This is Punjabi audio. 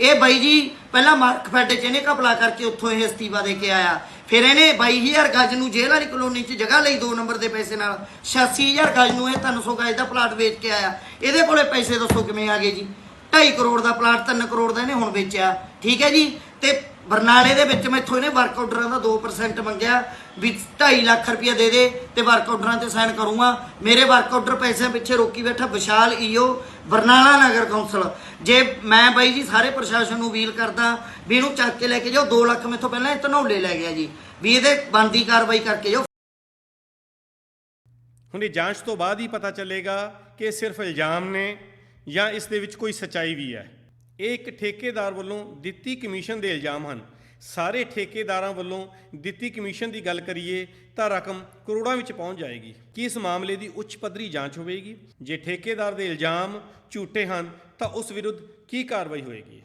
ਇਹ ਬਾਈ ਜੀ, ਪਹਿਲਾਂ ਮਾਰਕਫੈਡ 'ਚ ਇਹਨੇ ਘਪਲਾ ਕਰਕੇ ਉੱਥੋਂ ਇਹ ਅਸਤੀਫਾ ਦੇ ਕੇ ਆਇਆ। ਫਿਰ ਇਹਨੇ 22000 ਗਜ ਨੂੰ ਜੇਲ੍ਹ ਵਾਲੀ ਕਲੋਨੀ 'ਚ ਜਗ੍ਹਾ ਲਈ 2 ਨੰਬਰ ਦੇ ਪੈਸੇ ਨਾਲ 86000 ਗਜ ਨੂੰ ਇਹ 300 ਗਜ ਦਾ ਪਲਾਟ ਵੇਚ ਕੇ ਆਇਆ। ਇਹਦੇ ਕੋਲੇ ਪੈਸੇ ਦੱਸੋ ਕਿਵੇਂ ਆ ਗਏ ਜੀ? 2.5 ਕਰੋੜ ਦਾ ਪਲਾਟ 3 ਕਰੋੜ ਦਾ ਇਹਨੇ ਹੁਣ ਵੇਚਿਆ। ਠੀਕ ਹੈ ਜੀ? ਤੇ ਬਰਨਾਲੇ ਦੇ ਵਿੱਚ ਮੈਥੋਂ ਇਹਨੇ ਵਰਕ ਆਰਡਰਾਂ ਦਾ 2% ਮੰਗਿਆ ਵੀ 2.5 ਲੱਖ ਰੁਪਏ ਦੇ ਦੇ ਤੇ ਵਰਕ ਆਰਡਰਾਂ ਤੇ ਸਾਈਨ ਕਰੂੰਗਾ। ਮੇਰੇ ਵਰਕ ਆਰਡਰ ਪੈਸਿਆਂ ਪਿੱਛੇ ਰੋਕੀ ਬੈਠਾ ਵਿਸ਼ਾਲ ਈਓ, ਬਰਨਾਲਾ ਨਗਰ ਕੌਂਸਲ। ਜੇ ਮੈਂ ਬਾਈ ਜੀ ਸਾਰੇ ਪ੍ਰਸ਼ਾਸਨ ਨੂੰ ਅਪੀਲ ਕਰਦਾ ਵੀ ਇਹਨੂੰ ਚੱਕ ਕੇ ਲੈ ਕੇ ਜਾਓ 2 ਲੱਖ ਮੈਥੋਂ ਪਹਿਲਾਂ ਇਹ ਧਨੌਲੇ ਲੈ ਗਿਆ ਜੀ। ਵੀ ਇਹਦੇ ਬੰਦੀ ਕਾਰਵਾਈ ਕਰਕੇ ਜਾਓ। ਹੁਣ ਇਹ ਜਾਂਚ ਤੋਂ ਬਾਅਦ ਹੀ ਪਤਾ ਚੱਲੇਗਾ ਕਿ ਸਿਰਫ ਇਲਜ਼ਾਮ ਨੇ ਜਾਂ ਇਸ ਦੇ ਵਿੱਚ ਕੋਈ ਸਚਾਈ ਵੀ ਹੈ। ਇਹ ਇੱਕ ਠੇਕੇਦਾਰ ਵੱਲੋਂ ਦਿੱਤੀ ਕਮਿਸ਼ਨ ਦੇ ਇਲਜ਼ਾਮ ਹਨ। ਸਾਰੇ ਠੇਕੇਦਾਰਾਂ ਵੱਲੋਂ ਦਿੱਤੀ ਕਮਿਸ਼ਨ ਦੀ ਗੱਲ ਕਰੀਏ ਤਾਂ ਰਕਮ ਕਰੋੜਾਂ ਵਿੱਚ ਪਹੁੰਚ ਜਾਏਗੀ। ਕੀ ਇਸ ਮਾਮਲੇ ਦੀ ਉੱਚ ਪੱਧਰੀ ਜਾਂਚ ਹੋਵੇਗੀ? ਜੇ ਠੇਕੇਦਾਰ ਦੇ ਇਲਜ਼ਾਮ ਝੂਠੇ ਹਨ ਤਾਂ ਉਸ ਵਿਰੁੱਧ ਕੀ ਕਾਰਵਾਈ ਹੋਏਗੀ?